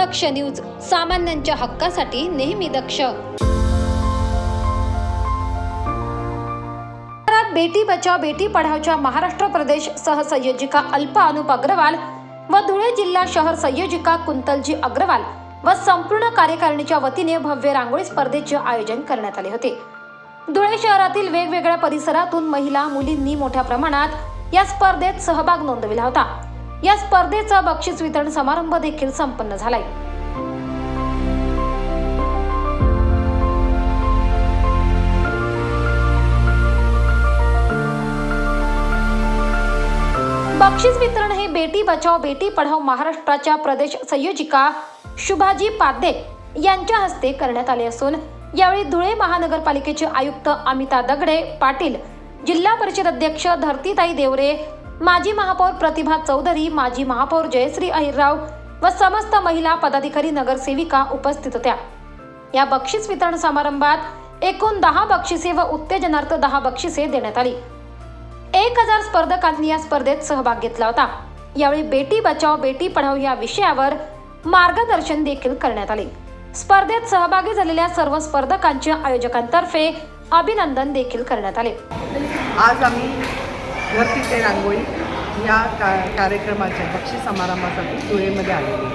दक्ष news सामान्यांच्या हक्कासाठी नेहमी दक्ष. बेटी बचाव बेटी पढावच्या महाराष्ट्र प्रदेश सहसंयोजिका अल्पा अनुप अग्रवाल व धुळे जिल्हा शहर संयोजिका कुंतलजी अग्रवाल व संपूर्ण कार्यकारिणीच्या वतीने भव्य रांगोळी स्पर्धेचे आयोजन करण्यात आले होते. धुळे शहरातील वेगवेगळ्या परिसरातून महिला मुलींनी मोठ्या प्रमाणात या स्पर्धेत सहभाग नोंदविला होता. या स्पर्धेचा बक्षीस वितरण समारंभ देखील संपन्न झालाय. बक्षीस वितरण हे बेटी बचाव बेटी पढाव महाराष्ट्राच्या प्रदेश संयोजिका शुभाजी पाध्ये यांच्या हस्ते करण्यात आले असून यावेळी धुळे महानगरपालिकेचे आयुक्त अमिता दगडे पाटील जिल्हा परिषद अध्यक्ष धरतीताई देवरे माजी महापौर प्रतिभा चौधरी माजी महापौर जयश्री अहिरराव व समस्त महिला पदाधिकारी नगरसेविका उपस्थित होत्या. या बक्षीस वितरण समारंभात एकूण दहा बक्षिसे व उत्तेजनार्थ दहा बक्षिसे देण्यात आली. एक हजार स्पर्धकांनी या स्पर्धेत सहभाग घेतला होता. यावेळी बेटी बचाव बेटी पढाव या विषयावर मार्गदर्शन देखील करण्यात आले. स्पर्धेत सहभागी झालेल्या सर्व स्पर्धकांच्या आयोजकांतर्फे अभिनंदन देखील करण्यात आले. आज आम्ही वरती ते रांगोळी या का कार्यक्रमाच्या बक्षीस समारंभासाठी धुळेमध्ये आलेली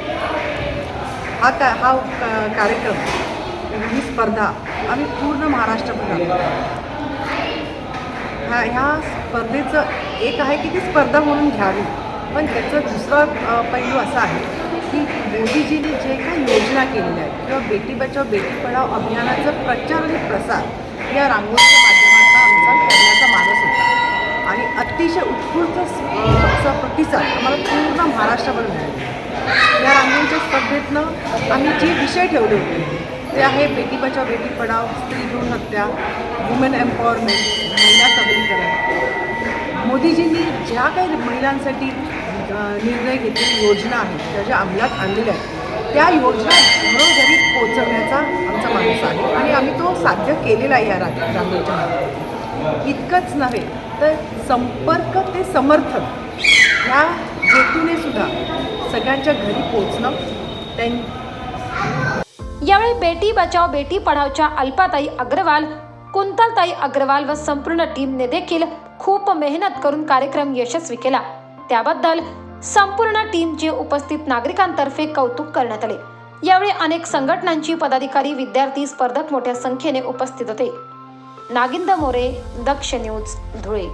हा का हा क- कार्यक्रम ही स्पर्धा आम्ही पूर्ण महाराष्ट्रभर ह्या ह्या स्पर्धेचं एक आहे की ती स्पर्धा म्हणून घ्यावी. पण त्याचं दुसरा पैलू असा आहे की मोदीजींनी जे काही योजना केलेल्या आहेत किंवा बेटी बचाव बेटी पढाव अभियानाचा प्रचार आणि प्रसार या रांगोळीच्या माध्यमातून आमचा करण्यात पूर्ण या रांगोळीच्या स्पर्धेतनं आम्ही जे विषय ठेवले होते ते आहे बेटी बचाव बेटी पढाव स्त्री भ्रूण हत्या वुमेन एम्पॉवरमेंट महिला सबलीकरण. मोदीजींनी ज्या काही महिलांसाठी निर्णय घेतलेली योजना आहेत त्या ज्या अंमलात आणलेल्या आहेत त्या योजना घरोघरी पोचवण्याचा आमचा माणूस आहे आणि आम्ही तो साध्य केलेला आहे या रा रांगोळीच्या इतकंच नव्हे तर संपर्क ते समर्थन ह्या हेतूने सुद्धा सगळ्यांच्या घरी पोचणं त्यां यावेळी बेटी बचाव बेटी पढावच्या अल्पाताई अग्रवाल कुंतलताई अग्रवाल व संपूर्ण टीमने देखील खूप मेहनत करून कार्यक्रम यशस्वी केला. त्याबद्दल संपूर्ण टीमचे उपस्थित नागरिकांतर्फे कौतुक करण्यात आले. यावेळी अनेक संघटनांची पदाधिकारी विद्यार्थी स्पर्धक मोठ्या संख्येने उपस्थित होते. नागिंद मोरे दक्ष न्यूज धुळे.